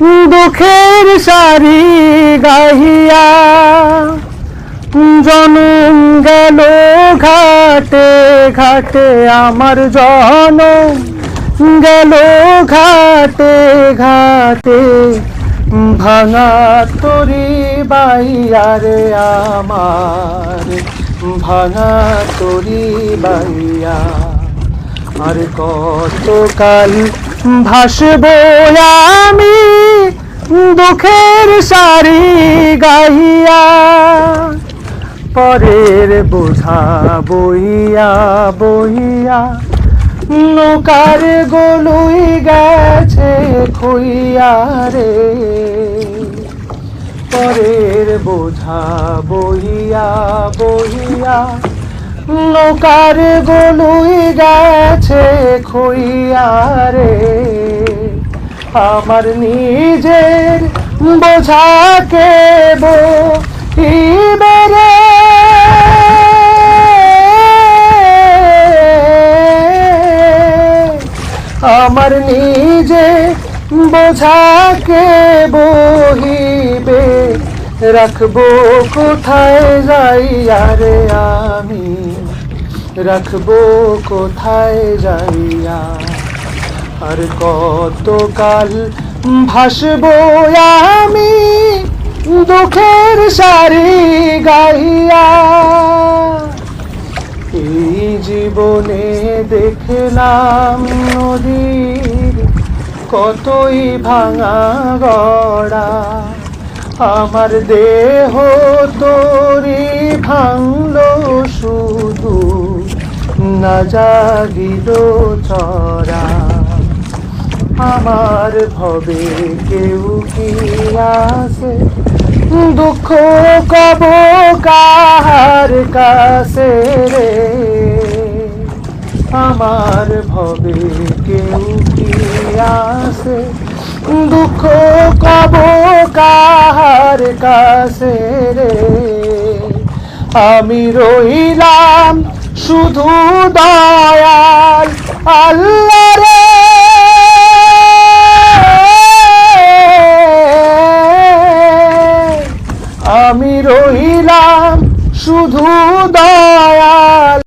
দুঃখের সারি গাহিয়া জনম গেল ঘাটে ঘাটে আমার জনম গেল ঘাটে ঘাটে ভাঙা তরি বাইয়ারে আমার, ভাঙা তরি বাইয়া। আর কতকাল ভাসব আমি দুঃখের সারি গাইয়া পরের বোঝা বইয়া বইয়া, নৌকার গলুই গেছে খুইয়া রে। পরের বোঝা বইয়া বইয়া, নৌকার গলুই গেছে খুইয়া রে। আমার নিজের বোঝাকে বইবে আমার নিজে বোঝাকে বহিবে রাখব কোথায় যাইয়া রে আমি রাখব কোথায় যাইয়া আর কতকাল ভাসবো আমি দুঃখের সারি গাইয়া এই জীবনে দেখলাম নদীর কতই ভাঙা গড়া। আমার দেহ তোরি ভাঙলো শুধু না জাগিল চরা আমার ভবে কেউ কি আসে দুঃখ কব কাহার কাছে রে? আমার ভবে কেউ কি আসে দুঃখ কব কাহার কাছে রে? আমি রইলাম শুধু দয়াল আল্লাহ। আমি রহিলাম শুধু দয়াল।